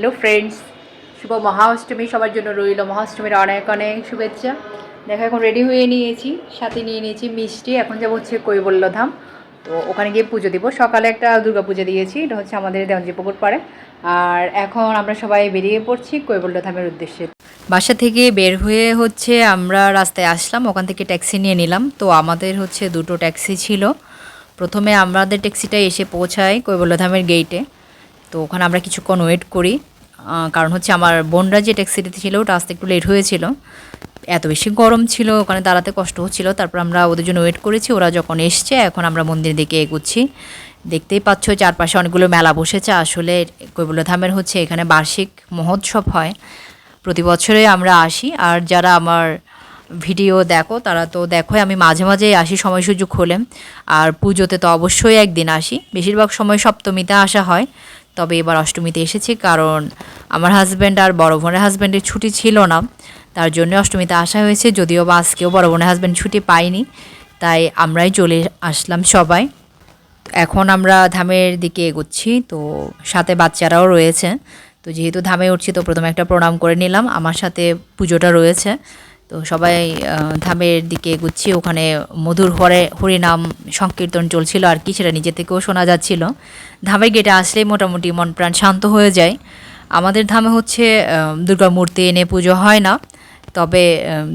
Hello friends শুভ মহাষ্টমী সবার জন্য রইল। মহাষ্টমীর অনেক অনেক শুভেচ্ছা। দেখো, এখন রেডি হয়ে নিয়েছি। সাথে নিয়ে নিয়েছি মিষ্টি। এখন যাব হচ্ছে কৈবল্যধাম। তো ওখানে গিয়ে পুজো দিব। সকালে একটা দুর্গা পুজো দিয়েছি। এটা হচ্ছে আমাদের দেওয়ানজি পুকুর পাড়ে। আর এখন আমরা সবাই বেরিয়ে পড়ছি কৈবল্যধামের উদ্দেশ্যে। বাসা থেকে বের হয়ে হচ্ছে আমরা রাস্তায় আসলাম। ওখান থেকে ট্যাক্সি নিয়ে নিলাম। তো আমাদের হচ্ছে দুটো ট্যাক্সি ছিল। প্রথমে আমাদের ট্যাক্সিটা এসে পৌঁছায় কৈবল্যধামের গেইটে তো ওখানে আমরা কিছুক্ষণ ওয়েট করি। কারণ হচ্ছে আমার বোনরা যে ট্যাক্সিটিতে ছিল, ওটা আসতে একটু লেট হয়েছিল। এত বেশি গরম ছিল, ওখানে দাঁড়াতে কষ্ট হচ্ছিল। তারপর আমরা ওদের জন্য ওয়েট করেছি, ওরা যখন এসছে, এখন আমরা মন্দির দিকে এগুচ্ছি। দেখতেই পাচ্ছ চারপাশে অনেকগুলো মেলা বসেছে। আসলে কৈবল্যধামের হচ্ছে এখানে বার্ষিক মহোৎসব হয়। প্রতি বছরে আমরা আসি, আর যারা আমার ভিডিও দেখো, তারা তো দেখোই, আমি মাঝে মাঝেই আসি সময় সুযোগ হলে আর পুজোতে তো অবশ্যই একদিন আসি। বেশিরভাগ সময় সপ্তমীতে আসা হয়। তবে এবার অষ্টমীতে এসেছি কারণ আমার হাজব্যান্ড আর বড় বোনের হাজব্যান্ডের ছুটি ছিল না। তার জন্য অষ্টমীতে আসা হয়েছে, যদিও বা আজকেও বড় বোনের হাজব্যান্ড ছুটি পাইনি তাই আমরাই চলে আসলাম সবাই। এখন আমরা ধামের দিকে এগোচ্ছি, তো সাথে বাচ্চারাও রয়েছে। তো যেহেতু ধামে উঠছি, তো প্রথমে একটা প্রণাম করে নিলাম। আমার সাথে পুজোটা রয়েছে। তো সবাই ধামের দিকে গুচ্ছি ওখানে মধুর হরে, হরিনাম সংকীর্তন চলছিল আর কি, সেটা নিজে থেকেও শোনা যাচ্ছিল। ধামের গেটে আসলেই মোটামুটি মন প্রাণ শান্ত হয়ে যায়। আমাদের ধামে হচ্ছে দুর্গা মূর্তি এনে পুজো হয় না, তবে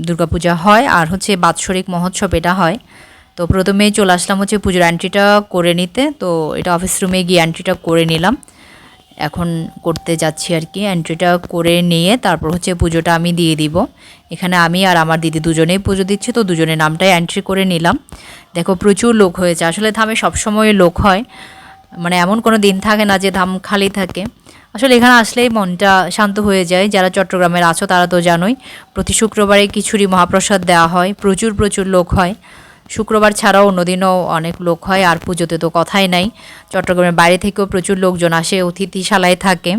দুর্গাপূজা হয় আর হচ্ছে বাৎসরিক মহোৎসব এটা হয়। তো প্রথমেই চলে আসলাম হচ্ছে পুজোর এন্ট্রিটা করে নিতে। তো এটা অফিস রুমে গিয়ে এন্ট্রিটা করে নিলাম। এখন করতে যাচ্ছি আর কি। এন্ট্রিটা করে নিয়ে তারপর হচ্ছে পুজোটা আমি দিয়ে দিব। এখানে আমি আর আমার দিদি দুজনেই পুজো দিচ্ছি, তো দুজনের নামটাই এন্ট্রি করে নিলাম। দেখো, প্রচুর লোক হয়েছে। আসলে ধামে সবসময় লোক হয়। মানে এমন কোনো দিন থাকে না যে ধাম খালি থাকে। আসলে এখানে আসলেই মনটা শান্ত হয়ে যায়। যারা চট্টগ্রামের আছো তারা তো জানোই, প্রতি শুক্রবারে খিচুড়ি, মহাপ্রসাদ দেওয়া হয়। প্রচুর প্রচুর লোক হয়। শুক্রবার ছাড়াও অন্যদিনও অনেক লোক হয়, আর পুজোতে তো কথাই নাই। চট্টগ্রামের বাইরে থেকেও প্রচুর লোকজন আসে, অতিথিশালায় থাকে।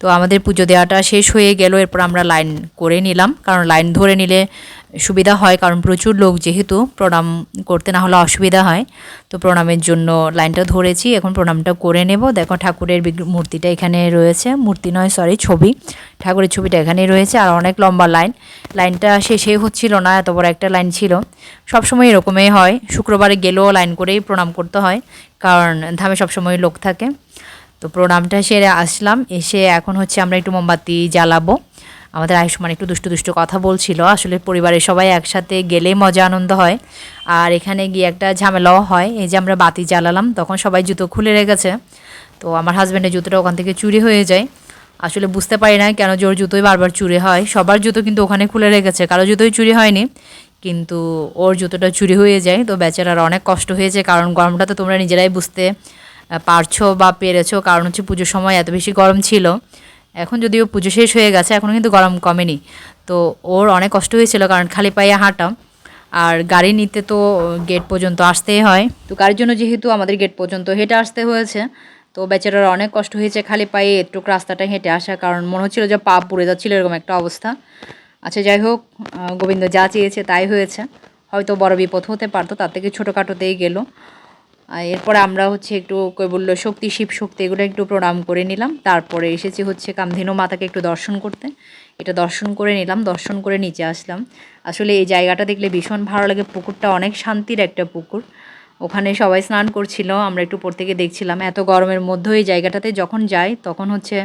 তো আমাদের পুজো দেওয়াটা শেষ হয়ে গেল, এরপর আমরা লাইন করে নিলাম। কারণ লাইন ধরে নিলে সুবিধা হয়, কারণ প্রচুর লোক যেহেতু প্রণাম করতে না হলে অসুবিধা হয়। তো প্রণামের জন্য লাইনটা ধরেছি, এখন প্রণামটা করে নেব। দেখো ঠাকুরের মূর্তিটা এখানে রয়েছে। মূর্তি নয় সরি ছবি। ঠাকুরের ছবিটা এখানেই রয়েছে, আর অনেক লম্বা লাইন। লাইনটা শেষে হচ্ছিল না, এত বড় একটা লাইন ছিল। সবসময় এরকমই হয়। শুক্রবারে গেলেও লাইন করেই প্রণাম করতে হয়, কারণ ধামে সবসময় লোক থাকে। তো প্রণামটা সেরে আসলাম। এসে এখন হচ্ছে আমরা একটু মোমবাতি জ্বালাবো। আমাদের আয়ুষ্মান একটু দুষ্টু দুষ্টু কথা বলছিল। আসলে পরিবারের সবাই একসাথে গেলে মজা আনন্দ হয়। আর এখানে গিয়ে একটা ঝামেলাও হয়। এই যে আমরা বাতি জ্বালালাম, তখন সবাই জুতো খুলে রেখেছে। তো আমার হাজব্যান্ডের জুতোটা ওখান থেকে চুরি হয়ে যায়। আসলে বুঝতে পারি না কেন জোর জুতোই বারবার চুরি হয়। সবার জুতো কিন্তু ওখানে খুলে রেখেছে। কারও জুতোই চুরি হয়নি, কিন্তু ওর জুতোটা চুরি হয়ে যায়। তো বেচারার অনেক কষ্ট হয়েছে। কারণ গরমটা তো তোমরা নিজেরাই বুঝতে পারছ বা পেরেছ। কারণ হচ্ছে পুজোর সময় এত বেশি গরম ছিল। এখন যদিও পুজো শেষ হয়ে গেছে এখনও কিন্তু গরম কমেনি। তো ওর অনেক কষ্ট হয়েছিল, কারণ খালি পায়ে হাঁটা আর গাড়ি নিতে তো গেট পর্যন্ত আসতেই হয়। তো গাড়ির জন্য যেহেতু আমাদের গেট পর্যন্ত হেঁটে আসতে হয়েছে, তো বেচারার অনেক কষ্ট হয়েছে খালি পায়ে একটু রাস্তাটা হেঁটে আসা কারণ মনে হচ্ছিল যে পা পুড়ে যাচ্ছিল, এরকম একটা অবস্থা। আচ্ছা যাই হোক গোবিন্দ যা চেয়েছে তাই হয়েছে। হয়তো বড় বিপদ হতে পারতো, তার থেকে ছোটোখাটোতেই গেল। এরপরে আমরা হচ্ছে একটু কৈবল্য শক্তি, শিব শক্তি, এগুলো একটু প্রণাম করে নিলাম। তারপরে এসেছি হচ্ছে কামধেনু মাতাকে একটু দর্শন করতে। এটা দর্শন করে নিলাম, দর্শন করে নিচে আসলাম। আসলে এই জায়গাটা দেখলে ভীষণ ভালো লাগে, পুকুরটা অনেক শান্তির একটা পুকুর। ওখানে সবাই স্নান করছিল, আমরা একটু পর থেকে দেখছিলাম। এত গরমের মধ্যেও এই জায়গাটাতে যখন যাই, তখন হচ্ছে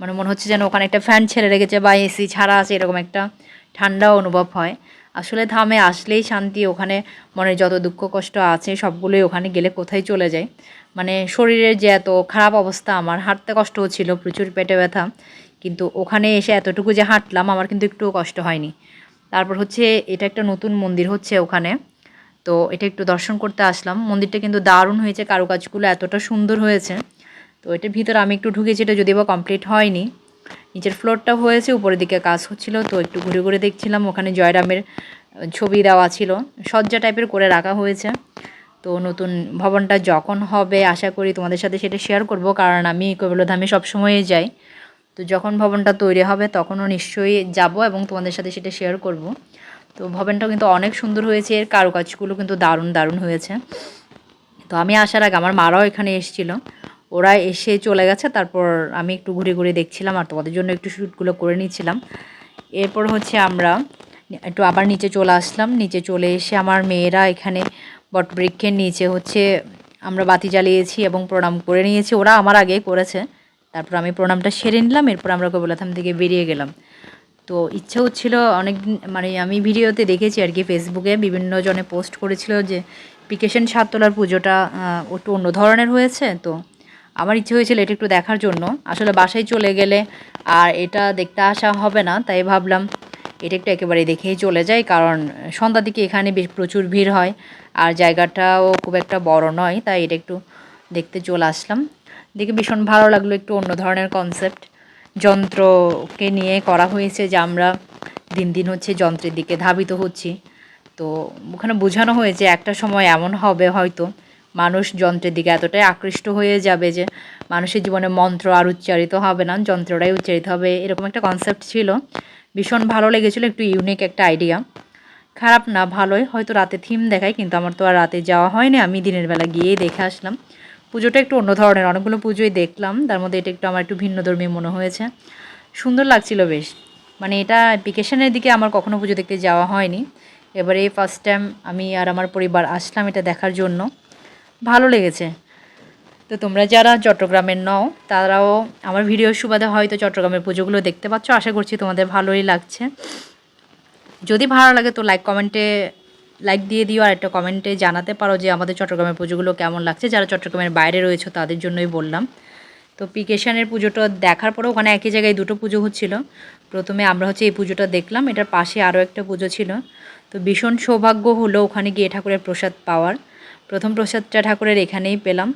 মানে মনে হচ্ছে যেন ওখানে একটা ফ্যান ছেড়ে রেখেছে বা এসি ছাড়া আছে, এরকম একটা ঠান্ডা অনুভব হয়। আসলে ধামে আসলেই শান্তি, ওখানে মনের যত দুঃখ কষ্ট আছে সবগুলোই ওখানে গেলে কোথায় চলে যায়। মানে শরীরের যে এত খারাপ অবস্থা, আমার হাঁটতে কষ্ট হচ্ছিল প্রচুর পেটে ব্যথা, কিন্তু ওখানে এসে এতটুকু যে হাঁটলাম, আমার কিন্তু একটুও কষ্ট হয়নি। তারপর হচ্ছে এটা একটা নতুন মন্দির হচ্ছে ওখানে, তো এটা একটু দর্শন করতে আসলাম। মন্দিরটা কিন্তু দারুণ হয়েছে, কারুকাজগুলো এতটা সুন্দর হয়েছে, তো এটার ভিতরে আমি একটু ঢুকেছি, এটা যদি বা কমপ্লিট হয়নি। নিচের ফ্লোরটা হয়েছে, উপরের দিকে কাজ হচ্ছিল, তো একটু ঘুরে ঘুরে দেখছিলাম, ওখানে জয়রামের ছবি দেওয়া ছিল। সজ্জা টাইপের করে রাখা হয়েছে। তো নতুন ভবনটা যখন হবে, আশা করি তোমাদের সাথে সেটা শেয়ার করব, কারণ আমি কৈবল্যধামে সবসময়ই যাই। তো যখন ভবনটা তৈরি হবে, তখনও নিশ্চয়ই যাব এবং তোমাদের সাথে সেটা শেয়ার করব। তো ভবনটাও কিন্তু অনেক সুন্দর হয়েছে, এর কারুকাজগুলো কিন্তু দারুণ দারুণ হয়েছে। তো আমি আসার আগে আমার মারাও এখানে এসেছিল। ওরা এসে চলে গেছে, তারপর আমি একটু ঘুরে ঘুরে দেখছিলাম আর তোমাদের জন্য একটু শ্যুটগুলো করে নিয়েছিলাম। এরপর হচ্ছে আমরা একটু আবার নিচে চলে আসলাম, নিচে চলে এসে আমার মেয়েরা এখানে বটবৃক্ষের নিচে হচ্ছে আমরা বাতি জ্বালিয়েছি এবং প্রণাম করে নিয়েছি, ওরা আমার আগে করেছে। তারপর আমি প্রণামটা সেরে নিলাম, এরপর আমরা কবলাথাম থেকে বেরিয়ে গেলাম। তো ইচ্ছা হচ্ছিল অনেক মানে আমি ভিডিওতে দেখেছি আর কি, ফেসবুকে বিভিন্ন জনে পোস্ট করেছিল যে পিকেশন সাততলার পুজোটা একটু অন্য ধরনের হয়েছে, তো আমার ইচ্ছে হয়েছিল এটা একটু দেখার জন্য। আসলে বাসায় চলে গেলে আর এটা দেখতে আসা হবে না, তাই ভাবলাম এটা একটু একেবারে দেখেই চলে যাই, কারণ সন্ধ্যার দিকে এখানে বেশ প্রচুর ভিড় হয় আর জায়গাটাও খুব একটা বড় নয়, তাই এটা একটু দেখতে চলে আসলাম। দেখে ভীষণ ভালো লাগল একটু অন্য ধরনের কনসেপ্ট যন্ত্রকে নিয়ে করা হয়েছে যে আমরা দিন দিন হচ্ছে যন্ত্রের দিকে ধাবিত হচ্ছি। তো ওখানে বোঝানো হয়েছে একটা সময় এমন হবে হয়তো মানুষ যন্ত্রের দিকে এতটাই আকৃষ্ট হয়ে যাবে যে মানুষের জীবনে মন্ত্র আর উচ্চারিত হবে না, যন্ত্রটাই উচ্চারিত হবে, এরকম একটা কনসেপ্ট ছিল। ভীষণ ভালো লেগেছিলো, একটু ইউনিক একটা আইডিয়া খারাপ না, ভালোই, হয়তো রাতে থিম দেখায়, কিন্তু আমার তো আর রাতে যাওয়া হয়নি, আমি দিনের বেলা গিয়েই দেখে আসলাম। পুজোটা একটু অন্য ধরনের, অনেকগুলো পুজোই দেখলাম, তার মধ্যে এটা একটু আমার একটু ভিন্ন ভিন্নধর্মী মনে হয়েছে। সুন্দর লাগছিল বেশ। মানে এটা অ্যাপ্লিকেশনের দিকে আমার কখনো পুজো দেখতে যাওয়া হয়নি। এবারে ফার্স্ট টাইম আমি আর আমার পরিবার আসলাম এটা দেখার জন্য। ভালো লেগেছে। তো তোমরা যারা চট্টগ্রামের নও, তারাও আমার ভিডিও সুবাদে হয়তো চট্টগ্রামের পুজোগুলো দেখতে পাচ্ছ। আশা করছি তোমাদের ভালোই লাগছে। যদি ভালো লাগে তো লাইক কমেন্টে লাইক দিয়ে দিও। আর একটা কমেন্টে জানাতে পারো যে আমাদের চট্টগ্রামের পুজোগুলো কেমন লাগছে। যারা চট্টগ্রামের বাইরে রয়েছে, তাদের জন্যই বললাম। তো পিকেশনের পুজোটা দেখার পরে ওখানে একই জায়গায় দুটো পুজো হচ্ছিল। প্রথমে আমরা হচ্ছে এই পুজোটা দেখলাম। এটার পাশে আরও একটা পুজো ছিল। তো ভীষণ সৌভাগ্য হলো ওখানে গিয়ে ঠাকুরের প্রসাদ পাওয়ার। প্রথম প্রসাদটা ঠাকুরের এখানেই পেলাম।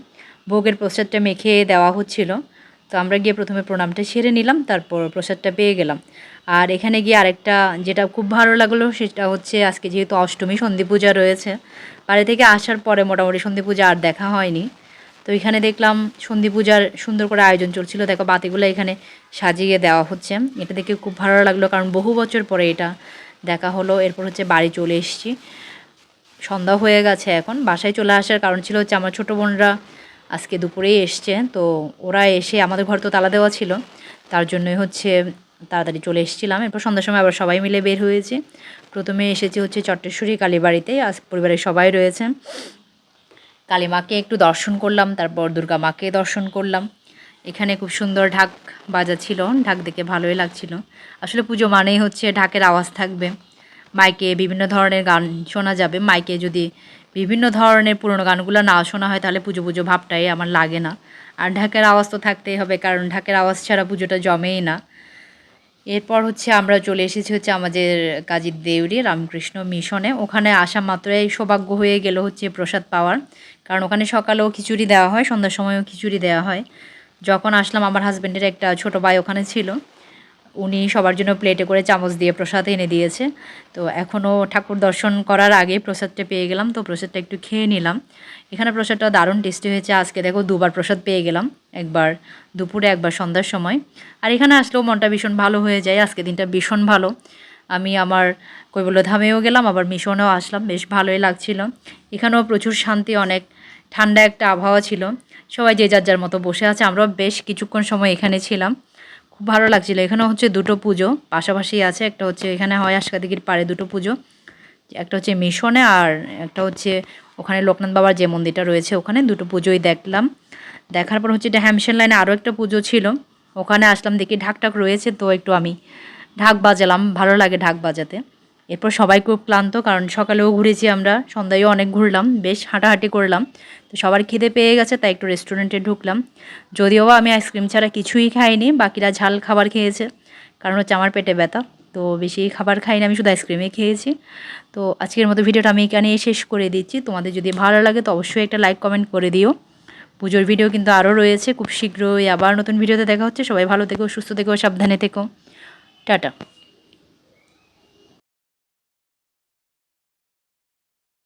ভোগের প্রসাদটা মেখে দেওয়া হচ্ছিল। তো আমরা গিয়ে প্রথমে প্রণামটা সেরে নিলাম, তারপর প্রসাদটা পেয়ে গেলাম। আর এখানে গিয়ে আরেকটা যেটা খুব ভালো লাগল সেটা হচ্ছে আজকে যেহেতু অষ্টমী, সন্ধি পূজা রয়েছে। বাড়ি থেকে আসার পরে মোটামুটি সন্ধি পূজা আর দেখা হয়নি। তো এখানে দেখলাম সন্ধি পূজার সুন্দর করে আয়োজন চলছিল। দেখো বাতিগুলো এখানে সাজিয়ে দেওয়া হচ্ছে। এটা দেখে খুব ভালো লাগল, কারণ বহু বছর পরে এটা দেখা হলো। এরপর হচ্ছে বাড়ি চলে এসেছি। সন্ধ্যা হয়ে গেছে এখন। বাসায় চলে আসার কারণ ছিল হচ্ছে আমার ছোটো বোনরা আজকে দুপুরেই এসছে। তো ওরা এসে আমাদের ঘর তো তালা দেওয়া ছিল। তার জন্যই হচ্ছে তাড়াতাড়ি চলে এসেছিলাম। এরপর সন্ধ্যার সময় আবার সবাই মিলে বের হয়েছে। প্রথমে এসেছি হচ্ছে চট্টেশ্বরী কালীবাড়িতে। আজ পরিবারের সবাই রয়েছে। কালী মাকে একটু দর্শন করলাম, তারপর দুর্গা মাকে দর্শন করলাম। এখানে খুব সুন্দর ঢাক বাজা ছিল ঢাক দেখে ভালোই লাগছিল। আসলে পুজো মানেই হচ্ছে ঢাকের আওয়াজ থাকবে। মাইকে বিভিন্ন ধরনের গান শোনা যাবে। মাইকে যদি বিভিন্ন ধরনের পুরনো গানগুলো না শোনা হয়, তাহলে পুজো পুজো ভাবটাই আমার লাগে না। আর ঢাকের আওয়াজ তো থাকতেই হবে, কারণ ঢাকের আওয়াজ ছাড়া পুজোটা জমেই না। এরপর হচ্ছে আমরা চলে এসেছি হচ্ছে আমাদের কাজীর দেউরি রামকৃষ্ণ মিশনে। ওখানে আসা মাত্রই সৌভাগ্য হয়ে গেল হচ্ছে প্রসাদ পাওয়ার। কারণ ওখানে সকালেও খিচুড়ি দেওয়া হয়, সন্ধ্যার সময়ও খিচুড়ি দেওয়া হয়। যখন আসলাম, আমার হাজব্যান্ডের একটা ছোট ভাই ওখানে ছিল। উনি সবার জন্য প্লেটে করে চামচ দিয়ে প্রসাদ এনে দিয়েছে। তো এখনও ঠাকুর দর্শন করার আগে প্রসাদটা পেয়ে গেলাম। তো প্রসাদটা একটু খেয়ে নিলাম। এখানে প্রসাদটা দারুণ টেস্টি হয়েছে। আজকে দেখো দুবার প্রসাদ পেয়ে গেলাম। একবার দুপুরে, একবার সন্ধ্যার সময়। আর এখানে আসলেও মনটা ভীষণ ভালো হয়ে যায়। আজকে দিনটা ভীষণ ভালো। আমি আমার কৈবল্য ধামেও গেলাম, আবার মিশনেও আসলাম। বেশ ভালোই লাগছিল। এখানেও প্রচুর শান্তি, অনেক ঠান্ডা একটা আবহাওয়া ছিল। সবাই যে যার যার মতো বসে আছে। আমরাও বেশ কিছুক্ষণ সময় এখানে ছিলাম। খুব ভালো লাগছিল। এখানে হচ্ছে দুটো পুজো, পাশাপাশি আছে একটা হচ্ছে এখানে হয় আশকাদিগির পাড়ে দুটো পুজো, একটা হচ্ছে মিশনে আর একটা হচ্ছে ওখানে লোকনাথ বাবার যে মন্দিরটা রয়েছে ওখানে দুটো পুজোই দেখলাম। দেখার পর হচ্ছে এটা হ্যামশন লাইনে আরও একটা পুজো ছিল, ওখানে আসলাম দেখি ঢাক টাক রয়েছে তো একটু আমি ঢাক বাজালাম, ভালো লাগে ঢাক বাজাতে। এরপর সবাই খুব ক্লান্ত, কারণ সকালেও ঘুরেছি আমরা, সন্ধ্যায়ও অনেক ঘুরলাম, বেশ হাঁটাহাঁটি করলাম। তো সবার খিদে পেয়ে গেছে, তাই একটু রেস্টুরেন্টে ঢুকলাম। যদিও বা আমি আইসক্রিম ছাড়া কিছুই খাইনি, বাকিরা ঝাল খাবার খেয়েছে, কারণ হচ্ছে আমার পেটে ব্যথা। তো বেশি খাবার খাইনি, আমি শুধু আইসক্রিমই খেয়েছি। তো আজকের মতো ভিডিওটা আমি এখানে শেষ করে দিচ্ছি। তোমাদের যদি ভালো লাগে, তো অবশ্যই একটা লাইক কমেন্ট করে দিও। পুজোর ভিডিও কিন্তু আরও রয়েছে, খুব শীঘ্রই আবার নতুন ভিডিওতে দেখা হচ্ছে। সবাই ভালো থেকো, সুস্থ থেকো, সাবধানে থেকো। টাটা।